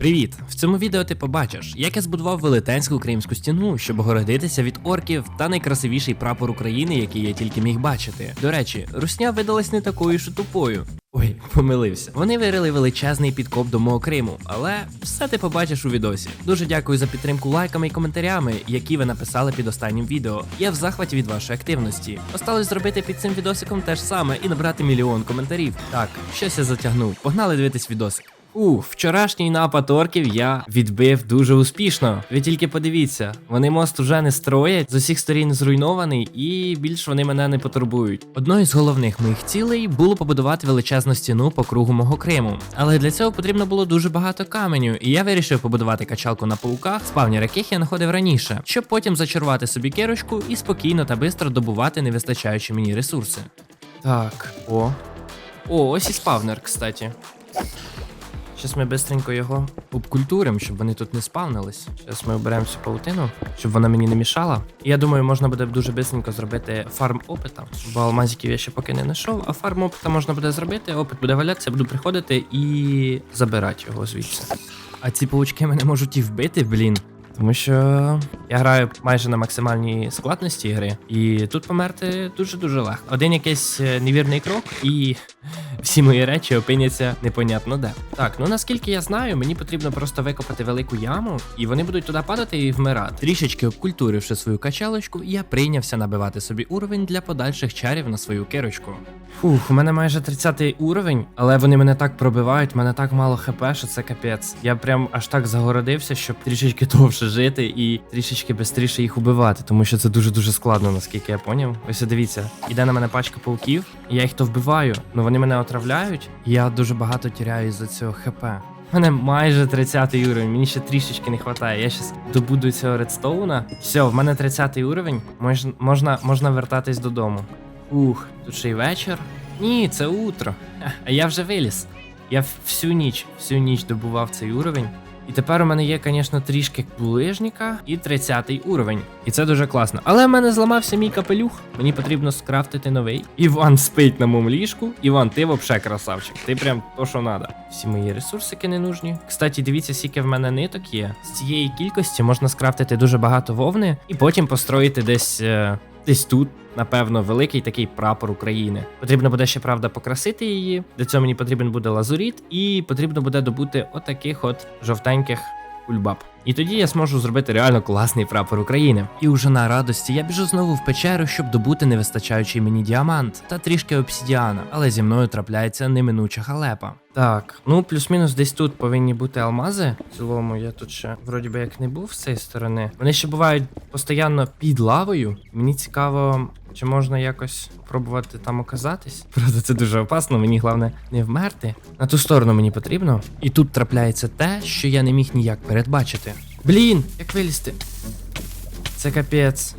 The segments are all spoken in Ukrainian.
Привіт! В цьому відео ти побачиш, як я збудував велетенську кримську стіну, щоб огородитися від орків та найкрасивіший прапор України, який я тільки міг бачити. До речі, русня видалась не такою ж тупою. Ой, помилився. Вони вирили величезний підкоп до мого Криму, але все ти побачиш у відосі. Дуже дякую за підтримку лайками і коментарями, які ви написали під останнім відео. Я в захваті від вашої активності. Осталось зробити під цим відосиком те ж саме і набрати мільйон коментарів. Так, щось я затягнув. Погнали дивитись відосик. У, вчорашній напад орків я відбив дуже успішно. Ви тільки подивіться, вони мост уже не строять, з усіх сторін зруйнований, і більш вони мене не потурбують. Одною з головних моїх цілей було побудувати величезну стіну по кругу мого Криму. Але для цього потрібно було дуже багато каменю, і я вирішив побудувати качалку на пауках, спавнір яких я знаходив раніше, щоб потім зачарувати собі кирочку і спокійно та швидко добувати невистачаючі мені ресурси. Так, о. О, ось і спавнер, кстати. Зараз ми бистренько його обкультуримо, щоб вони тут не спавнились. Зараз ми оберемо всю паутину, щоб вона мені не мішала. І я думаю, можна буде дуже бистренько зробити фарм опита, бо алмазиків я ще поки не знайшов, а фарм опита можна буде зробити, опит буде валятися, буду приходити і забирати його звідси. А ці паучки мене можуть і вбити, блін. Тому що я граю майже на максимальній складності гри, і тут померти дуже-дуже легко. Один якийсь е, невірний крок, і всі мої речі опиняться непонятно де. Так, ну наскільки я знаю, мені потрібно просто викопати велику яму, і вони будуть туди падати і вмирати. Трішечки обкультуривши свою качалочку, я прийнявся набивати собі уровень для подальших чарів на свою кирочку. Фух, у мене майже 30-й уровень, але вони мене так пробивають, мене так мало хп, що це капець. Я прям аж так загородився, щоб трішечки довше жити і трішечки швидше їх убивати, тому що це дуже-дуже складно, наскільки я поняв. Ось дивіться, іде на мене пачка пауків, я їх то вбиваю, але вони мене отравляють, я дуже багато тіряю з-за цього хп. У мене майже 30 уровень, мені ще трішечки не вистачає. Я щас добуду цього редстоуна. Все, в мене 30 уровень, мож, можна, можна вертатись додому. Ух, тут ще й вечір. Ні, це утро. А я вже виліз. Я всю ніч, всю ніч добував цей уровень. І тепер у мене є, звісно, трішки булижника і 30 уровень. І це дуже класно. Але в мене зламався мій капелюх. Мені потрібно скрафтити новий. Іван спить на моєму ліжку. Іван, ти вообще красавчик. Ти прям то, що надо. Всі мої ресурсики не нужні. Кстати, дивіться, скільки в мене ниток є. З цієї кількості можна скрафтити дуже багато вовни і потім построїти десь. Десь тут, напевно, великий такий прапор України. Потрібно буде ще правда покрасити її. Для цього мені потрібен буде лазуріт, і потрібно буде добути отаких от жовтеньких кульбаб. І тоді я зможу зробити реально класний прапор України. І уже на радості я біжу знову в печеру, щоб добути невистачаючий мені діамант та трішки обсідіана, але зі мною трапляється неминуча халепа. Так, ну плюс-мінус десь тут повинні бути алмази. В цілому я тут ще вроді би як не був з цієї сторони. Вони ще бувають постійно під лавою. Мені цікаво, чи можна якось пробувати там оказатись. Правда, це дуже опасно, мені головне не вмерти. На ту сторону мені потрібно. І тут трапляється те, що я не міг ніяк передбачити. Блін, як вилізти? Це капець.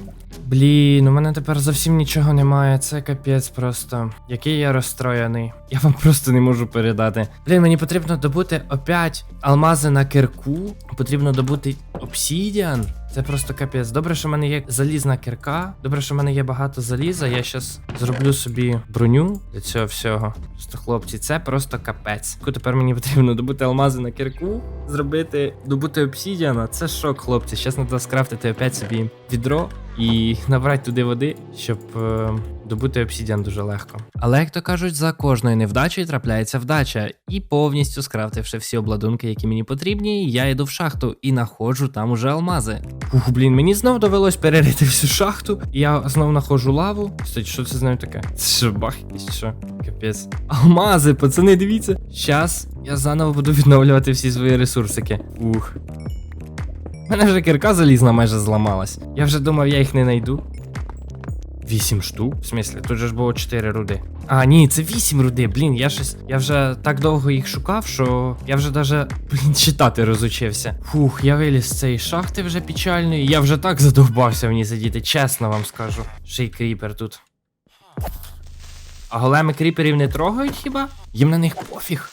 Блін, у мене тепер зовсім нічого немає. Це капець просто. Який я розстроєний. Я вам просто не можу передати. Блін, мені потрібно добути опять алмази на кирку. Потрібно добути обсідіан. Це просто капець. Добре, що в мене є залізна кирка. Добре, що в мене є багато заліза. Я щас зроблю собі броню для цього всього. Просто хлопці, це просто капець. Тепер мені потрібно добути алмази на кирку, зробити, добути обсідіана. Це шок, хлопці. Щас треба скрафтити опять собі відро і набрати туди води, щоб е, добути обсідіан дуже легко. Але як то кажуть, за кожною невдачею трапляється вдача, і повністю скрафтивши всі обладунки, які мені потрібні, я йду в шахту і находжу там уже алмази. Ух, блін, мені знов довелось перерити всю шахту. Я знов знаходжу лаву. Кстати, що це з нею таке? Це що, бах якийсь що? Капець. Алмази, пацани, дивіться. Щас я заново буду відновлювати всі свої ресурсики. Ух. У мене вже кирка залізна майже зламалась. Я вже думав, я їх не знайду. Вісім штук? В смислі, тут же ж було 4 руди. А, ні, це 8 руди. Блін, я щось. Я вже так довго їх шукав, що я вже даже, блін, читати розучився. Фух, я виліз з цієї шахти вже печальної. Я вже так задовбався в ній сидіти, чесно вам скажу. Ще й кріпер тут. А големи кріперів не трогають хіба? Їм на них пофіг.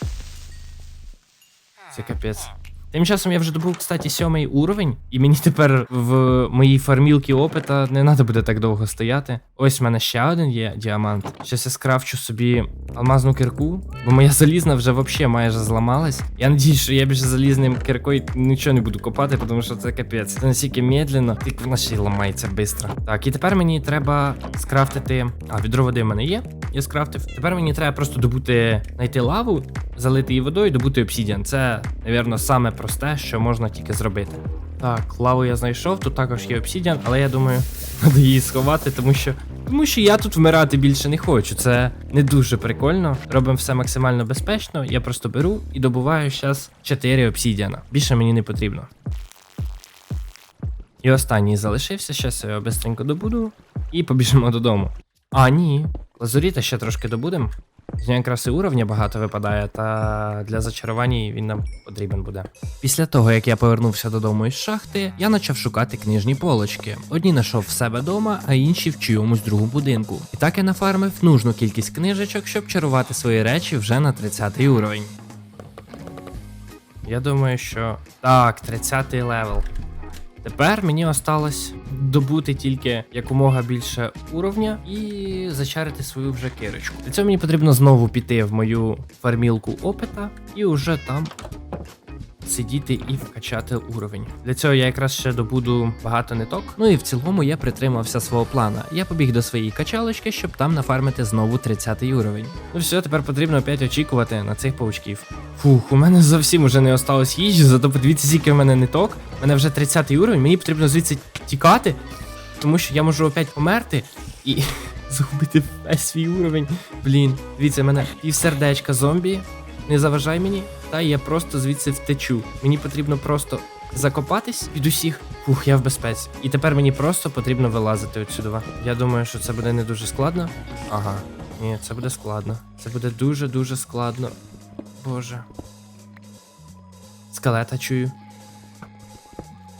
Це капець. Тим часом я вже добув, кстати, сьомий уровень, і мені тепер в моїй фармілці опита не треба буде так довго стояти. Ось в мене ще один є діамант. Щас я скрафчу собі алмазну кирку, бо моя залізна вже взагалі майже зламалась. Я надіюсь, що я більше залізним киркою нічого не буду копати, тому що це капець. Це настільки медленно, тільки вона ще й ламається швидко. Так, і тепер мені треба скрафтити. А, відро води в мене є. Я скрафтив. Тепер мені треба просто добути, знайти лаву, залити її водою, добути обсідіан. Це, напевно, саме просте, що можна тільки зробити. Так, лаву я знайшов, тут також є обсідіан, але я думаю, треба її сховати, тому що. Тому що я тут вмирати більше не хочу. Це не дуже прикольно. Робимо все максимально безпечно. Я просто беру і добуваю зараз 4 обсідіана. Більше мені не потрібно. І останній залишився, щас я його бистренько добуду і побіжимо додому. А, ні. Лазуріта ще трошки добудемо. З нього якраз і уровня багато випадає, та для зачарувань він нам потрібен буде. Після того, як я повернувся додому із шахти, я почав шукати книжні полочки. Одні знайшов в себе вдома, а інші в чиємусь другому будинку. І так я нафармив нужну кількість книжечок, щоб чарувати свої речі вже на 30 уровень. Я думаю, що. Так, 30 левел. Тепер мені осталось добути тільки якомога більше уровня і зачарити свою вже кирочку. Для цього мені потрібно знову піти в мою фармілку опита і вже там сидіти і вкачати уровень. Для цього я якраз ще добуду багато ниток. Ну і в цілому я притримався свого плана. Я побіг до своєї качалочки, щоб там нафармити знову 30 уровень. Ну все, тепер потрібно опять очікувати на цих паучків. Фух, у мене зовсім уже не осталось їжі, зато подивіться, скільки в мене ниток. У мене вже 30 уровень, мені потрібно звідси тікати, тому що я можу опять померти і загубити весь свій уровень. Блін, дивіться, в мене півсердечка зомбі. Не заважай мені, та я просто звідси втечу. Мені потрібно просто закопатись від усіх. Фух, я в безпеці. І тепер мені просто потрібно вилазити отсюди. Я думаю, що це буде не дуже складно. Ага, ні, це буде складно. Це буде дуже-дуже складно. Боже. Скелета чую.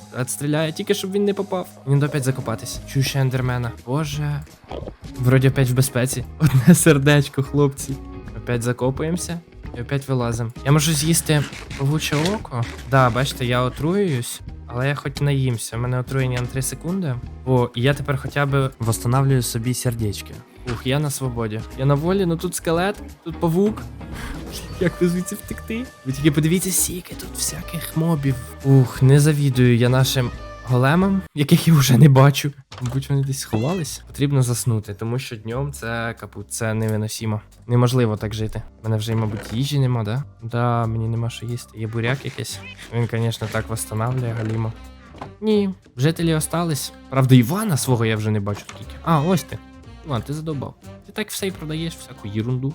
Скелет стріляє, тільки щоб він не попав. Він опять закопатись. Чую ще ендермена. Боже. Вроді опять в безпеці. Одне сердечко, хлопці. Опять закопуємося. І опять вилазимо. Я можу з'їсти павуче око. Да, бачите, я отруююсь. Але я хоч наїмся. У мене отруєння на 3 секунди. О, і я тепер хоча б восстанавливаю собі сердечки. Ух, я на свободі. Я на волі, ну тут скелет, тут павук. Як ти звідси втекти? Ви тільки подивіться, скільки тут всяких мобів. Ух, не завідую я нашим големам, яких я вже не бачу. Мабуть, вони десь сховались. Потрібно заснути, тому що днем це капут, це невиносимо. Неможливо так жити. У мене вже, мабуть, їжі нема, да? Да, мені нема що їсти. Є буряк якийсь. Він, звісно, так восстанавливає галімо. Ні, жителі остались. Правда, Івана свого я вже не бачу скільки. А, ось ти. Іван, ти задовбав. Ти так все і продаєш всяку єрунду.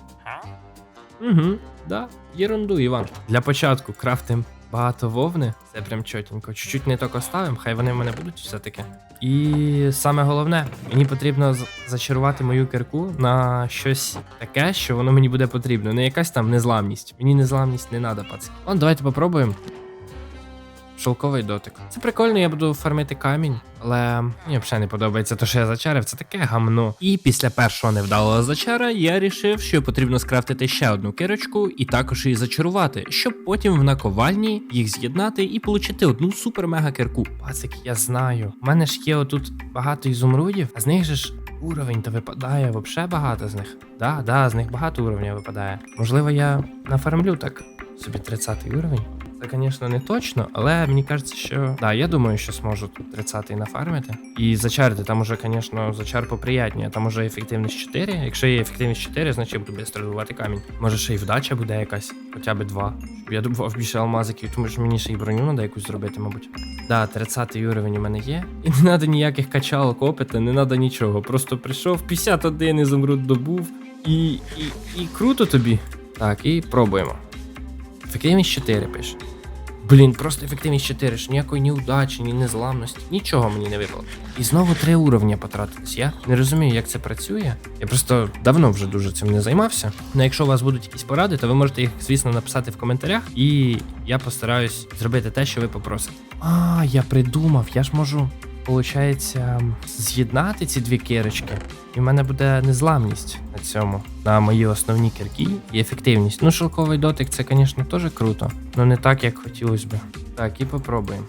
Угу, да, єрунду, Іван. Для початку крафтим багато вовни. Це прям чотенько. Чуть-чуть не так оставим, хай вони в мене будуть все-таки. І саме головне, мені потрібно зачарувати мою кирку на щось таке, що воно мені буде потрібно. Не якась там незламність. Мені незламність не треба, пацан. От, давайте попробуємо. Шовковий дотик. Це прикольно, я буду фармити камінь, але мені взагалі не подобається те, що я зачарив, це таке гамно. І після першого невдалого зачара я рішив, що потрібно скрафтити ще одну кирочку і також її зачарувати, щоб потім в наковальні їх з'єднати і отримати одну супер-мега кирку. Пацик, я знаю. У мене ж є отут багато ізумрудів, а з них же ж уровень то випадає взагалі багато з них. Да, да, з них багато уровня випадає. Можливо, я нафармлю так собі 30 уровень. Це, звісно, не точно, але мені кажеться, що да, я думаю, що зможу тут 30-й нафармити. І зачарити. Там уже, звісно, зачар поприятніше. Там уже ефективність 4. Якщо є ефективність 4, значить я буду швидко добувати камінь. Може ще й вдача буде якась, хоча б 2. Щоб я добував більше алмазиків, тому що мені ще й броню треба якусь зробити, мабуть. Да, 30 уровень у мене є. І не треба ніяких качалок опита, не треба нічого. Просто прийшов 51 ізумруд добув. І, і, і круто тобі. Так, і пробуємо. Ефективність 4 пише. Блін, просто ефективність 4, ж ніякої ні удачі, ні незламності, нічого мені не випало. І знову три уровня потратились. Я не розумію, як це працює. Я просто давно вже дуже цим не займався. Ну, якщо у вас будуть якісь поради, то ви можете їх, звісно, написати в коментарях, і я постараюсь зробити те, що ви попросите. А, я придумав, я ж можу, виходить, з'єднати ці дві кирочки. І в мене буде незламність на цьому, на мої основні кирки і ефективність. Ну, шелковий дотик це, звісно, теж круто, але не так, як хотілося б. Так, і попробуємо.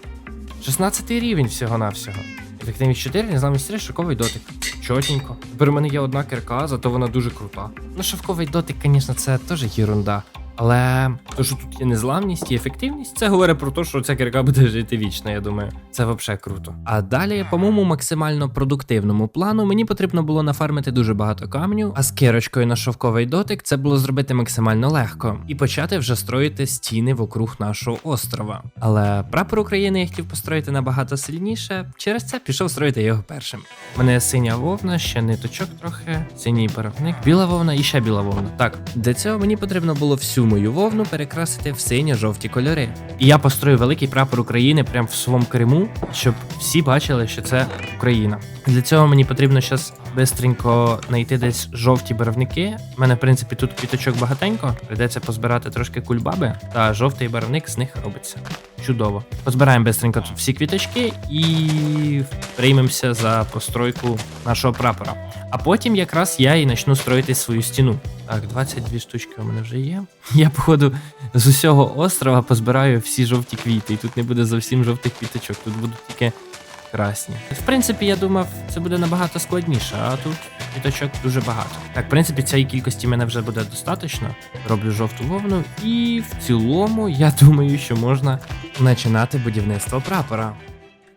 16 рівень всього-навсього. Ефективність 4, замість 3, шоковий дотик. Чотенько. Тепер у мене є одна кирка, зато вона дуже крута. Ну, шовковий дотик, звісно, це теж єрунда. Але то, що тут є незламність і ефективність, це говорить про те, що ця кирка буде жити вічно, я думаю. Це взагалі круто. А далі, по моєму максимально продуктивному плану, мені потрібно було нафармити дуже багато камню, а з кирочкою на шовковий дотик це було зробити максимально легко і почати вже строїти стіни вокруг нашого острова. Але прапор України я хотів построїти набагато сильніше. Через це пішов строїти його першим. У мене синя вовна, ще ниточок трохи, синій паровник, біла вовна і ще біла вовна. Так, для цього мені потрібно було всю мою вовну перекрасити в синьо-жовті кольори. І я построю великий прапор України прямо в своєму Криму, щоб всі бачили, що це Україна. Для цього мені потрібно зараз бистренько знайти десь жовті барвники. У мене, в принципі, тут квіточок багатенько. Прийдеться позбирати трошки кульбаби, та жовтий барвник з них робиться. Чудово. Позбираємо бистренько тут всі квіточки і приймемося за постройку нашого прапора. А потім якраз я і почну строїти свою стіну. Так, 22 штучки у мене вже є. Я, походу, з усього острова позбираю всі жовті квіти, і тут не буде зовсім жовтих квіточок, тут будуть тільки красні. В принципі, я думав, це буде набагато складніше, а тут квіточок дуже багато. Так, в принципі, цієї кількості мене вже буде достатньо. Роблю жовту вовну, і в цілому я думаю, що можна починати будівництво прапора.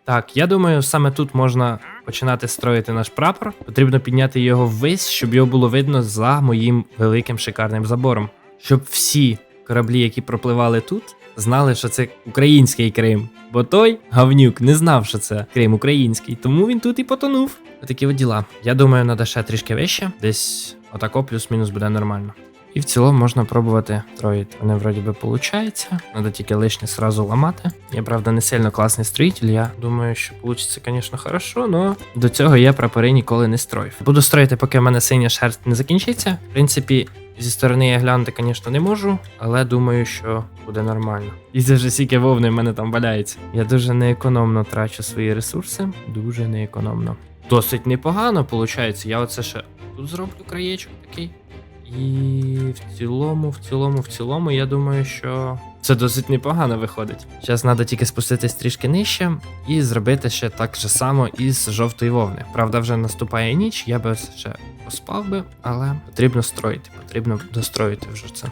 Так, я думаю, саме тут можна починати строїти наш прапор. Потрібно підняти його ввись, щоб його було видно за моїм великим шикарним забором. Щоб всі кораблі, які пропливали тут, знали, що це український Крим. Бо той гавнюк не знав, що це Крим український, тому він тут і потонув. Отакі от діла. Я думаю, треба ще трішки вище, десь отако плюс-мінус буде нормально. І в цілому можна пробувати строїти. Вони вроді би виходить. Треба тільки лишнє сразу ламати. Я, правда, не сильно класний строїтель. Я думаю, що вийде, звісно, хорошо, але до цього я прапори ніколи не строїв. Буду строїти, поки в мене синя шерсть не закінчиться. В принципі, зі сторони я глянути, звісно, не можу, але думаю, що буде нормально. І це вже стільки вовни в мене там валяється. Я дуже неекономно трачу свої ресурси. Дуже неекономно. Досить непогано, виходить. Я оце ще тут зроблю краєчок такий. І в цілому, в цілому, в цілому, я думаю, що це досить непогано виходить. Зараз треба тільки спуститись трішки нижче і зробити ще так же само із жовтої вовни. Правда, вже наступає ніч, я би ще поспав би, але потрібно строїти, потрібно достроїти вже це.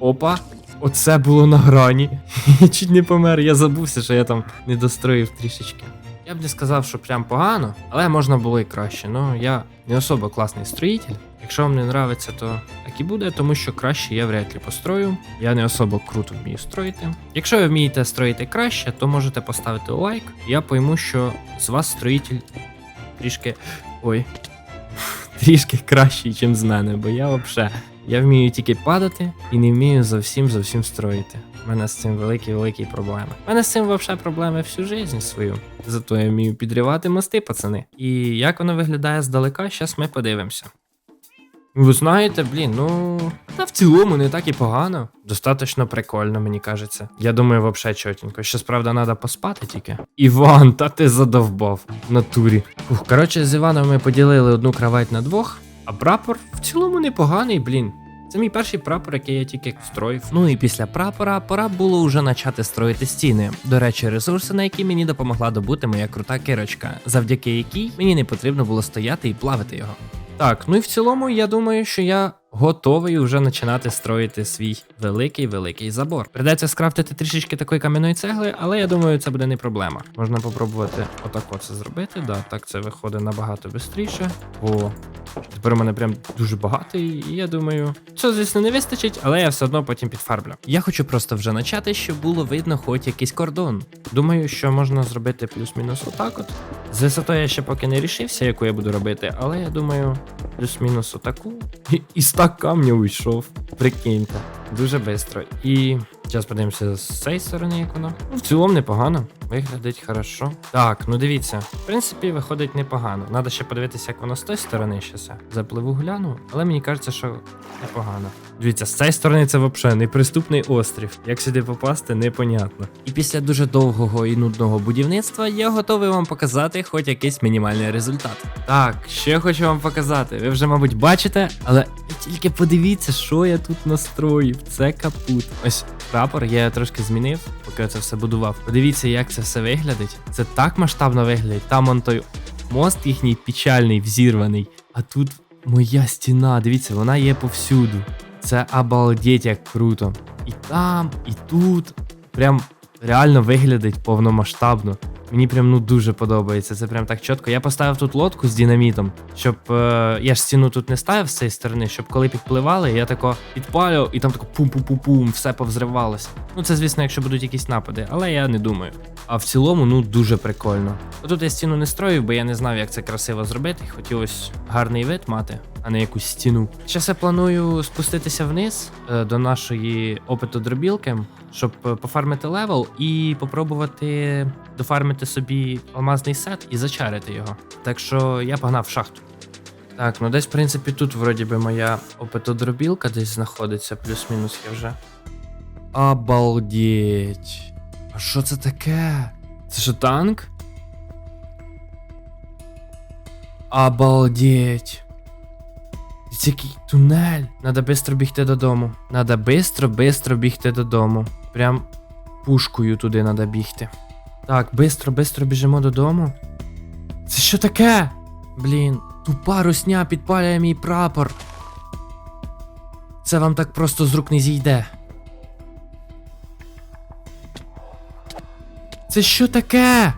Опа! Оце було на грані. Я чуть не помер, я забувся, що я там не достроїв трішечки. Я б не сказав, що прям погано, але можна було і краще. Ну, я не особо класний строїтель. Якщо вам не нравиться, то так і буде, тому що краще я вряд ли построю. Я не особо круто вмію строїти. Якщо ви вмієте строїти краще, то можете поставити лайк. Я пойму, що з вас строїтель трішки. Ой. Трішки кращий, ніж з мене, бо я взагалі. Я вмію тільки падати і не вмію зовсім зовсім строїти. У мене з цим великі-великі проблеми. У мене з цим взагалі проблеми всю життя свою. Зато я вмію підривати мости, пацани. І як воно виглядає здалека, зараз ми подивимося. Ви знаєте, блін, ну. Та в цілому не так і погано. Достаточно прикольно, мені кажеться. Я думаю, взагалі чотенько. Щас, правда, треба поспати тільки. Іван, та ти задовбав натурі. Ух, коротше, з Іваном ми поділили одну кровать на двох, а прапор в цілому непоганий, блін. Це мій перший прапор, який я тільки строїв. Ну і після прапора пора було вже почати строїти стіни. До речі, ресурси, на які мені допомогла добути моя крута кирочка, завдяки якій мені не потрібно було стояти і плавити його. Так, ну і в цілому, я думаю, що я готовий вже починати строїти свій великий-великий забор. Придеться скрафтити трішечки такої кам'яної цегли, але я думаю, це буде не проблема. Можна попробувати отако це зробити. Да, так це виходить набагато швидше. О, тепер у мене прям дуже багато, і я думаю, що, звісно, не вистачить, але я все одно потім підфарблю. Я хочу просто вже почати, щоб було видно хоч якийсь кордон. Думаю, що можна зробити плюс-мінус отак от. З висотою я ще поки не рішився, яку я буду робити, але я думаю, плюс-мінус отаку. І, і стак камня уйшов. Прикиньте. Дуже швидко. І зараз подивимося з цієї сторони, як воно. Ну, в цілому непогано. Виглядить хорошо. Так, ну дивіться, в принципі, виходить непогано. Надо ще подивитися, як воно з тої сторони все. Запливу гляну, але мені кажеться, що непогано. Дивіться, з цієї сторони це взагалі неприступний острів. Як сюди попасти, непонятно. І після дуже довгого і нудного будівництва я готовий вам показати хоч якийсь мінімальний результат. Так, ще хочу вам показати. Ви вже, мабуть, бачите, але тільки подивіться, що я тут настроїв. Це капут. Ось прапор я трошки змінив, поки я це все будував. Подивіться, як це все виглядить. Це так масштабно виглядить. Там он той мост їхній печальний, взірваний. А тут моя стіна. Дивіться, вона є повсюду. Це обалдеть як круто. І там, і тут. Прям реально виглядить повномасштабно. Мені прям ну дуже подобається. Це прям так чітко. Я поставив тут лодку з динамітом, щоб е, я ж стіну тут не ставив з цієї сторони, щоб коли підпливали, я тако підпалював і там тако пум-пум-пум-пум, все повзривалося. Ну це звісно, якщо будуть якісь напади, але я не думаю. А в цілому, ну дуже прикольно. Тут я стіну не строїв, бо я не знав, як це красиво зробити. Хотілося гарний вид мати, а не якусь стіну. Зараз я планую спуститися вниз е, до нашої опитодробілки, щоб е, пофармити левел і попробувати дофармити собі алмазний сет і зачарити його. Так що я погнав в шахту. Так, ну десь, в принципі, тут вроді би моя опитодробілка десь знаходиться, плюс-мінус я вже. Обалдеть. А що це таке? Це що танк? Обалдеть. Це який тунель. Надо бистро бігти додому. Надо бистро, бистро бігти додому. Прям пушкою туди надо бігти. Так, бистро, бистро біжимо додому. Це що таке? Блін, тупа русня підпалює мій прапор. Це вам так просто з рук не зійде. Це що таке?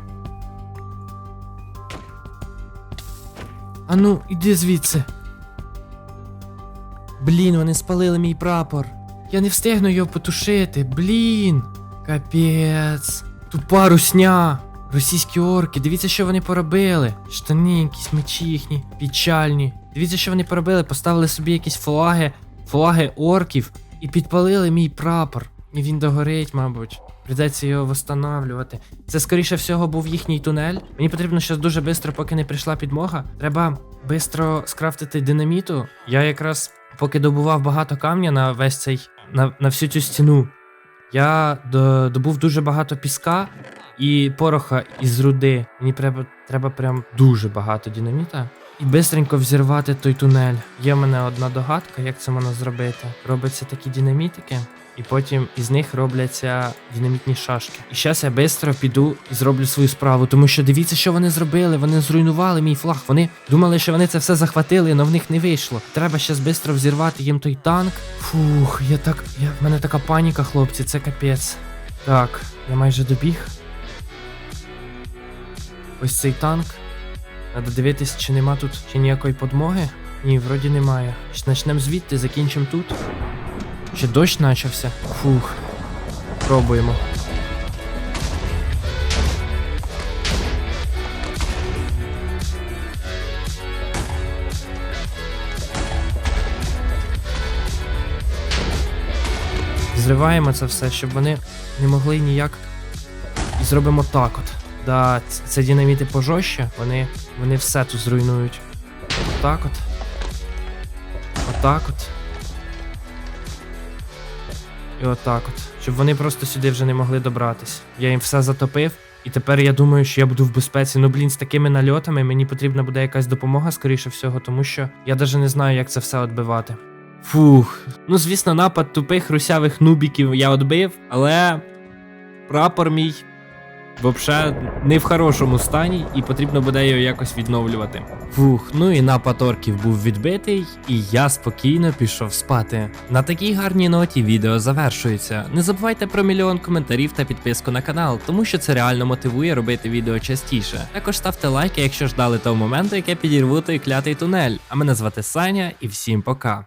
Ану, іди звідси. Блін, вони спалили мій прапор. Я не встигну його потушити. Блін. Капець. Тупа русня. Російські орки, дивіться, що вони поробили. Штани, якісь мечі їхні, печальні. Дивіться, що вони поробили. Поставили собі якісь флаги, флаги орків і підпалили мій прапор. І він догорить, мабуть. Придеться його восстанавлювати. Це, скоріше всього, був їхній тунель. Мені потрібно щось дуже швидко, поки не прийшла підмога. Треба швидко скрафтити динаміту. Я якраз поки добував багато камня на весь цей. на, на всю цю стіну. Я добув дуже багато піска і пороха із руди. Мені треба, треба прям дуже багато динаміта. І бистренько взірвати той тунель. Є в мене одна догадка, як це можна зробити. Робиться такі динамітики, і потім із них робляться динамітні шашки. І зараз я швидко піду і зроблю свою справу, тому що дивіться, що вони зробили. Вони зруйнували мій флаг. Вони думали, що вони це все захватили, але в них не вийшло. Треба зараз швидко взірвати їм той танк. Фух, я так. Я, в мене така паніка, хлопці, це капець. Так, я майже добіг. Ось цей танк. Треба дивитись, чи нема тут ще ніякої подмоги. Ні, вроді немає. Начнемо звідти, закінчимо тут. Ще дощ почався. Фух. Пробуємо. Зриваємо це все, щоб вони не могли ніяк. І зробимо так от. Да, це динаміти пожорстче, вони, вони все тут зруйнують. Отак от. Отак от. І отак от. Щоб вони просто сюди вже не могли добратись. Я їм все затопив. І тепер я думаю, що я буду в безпеці. Ну, блін, з такими нальотами мені потрібна буде якась допомога, скоріше всього, тому що я навіть не знаю, як це все відбивати. Фух. Ну, звісно, напад тупих русявих нубіків я відбив, але прапор мій Вообще не в хорошому стані, і потрібно буде його якось відновлювати. Фух, ну і напад орків був відбитий, і я спокійно пішов спати. На такій гарній ноті відео завершується. Не забувайте про мільйон коментарів та підписку на канал, тому що це реально мотивує робити відео частіше. Також ставте лайки, якщо ждали того моменту, як я підірву той клятий тунель. А мене звати Саня, і всім пока.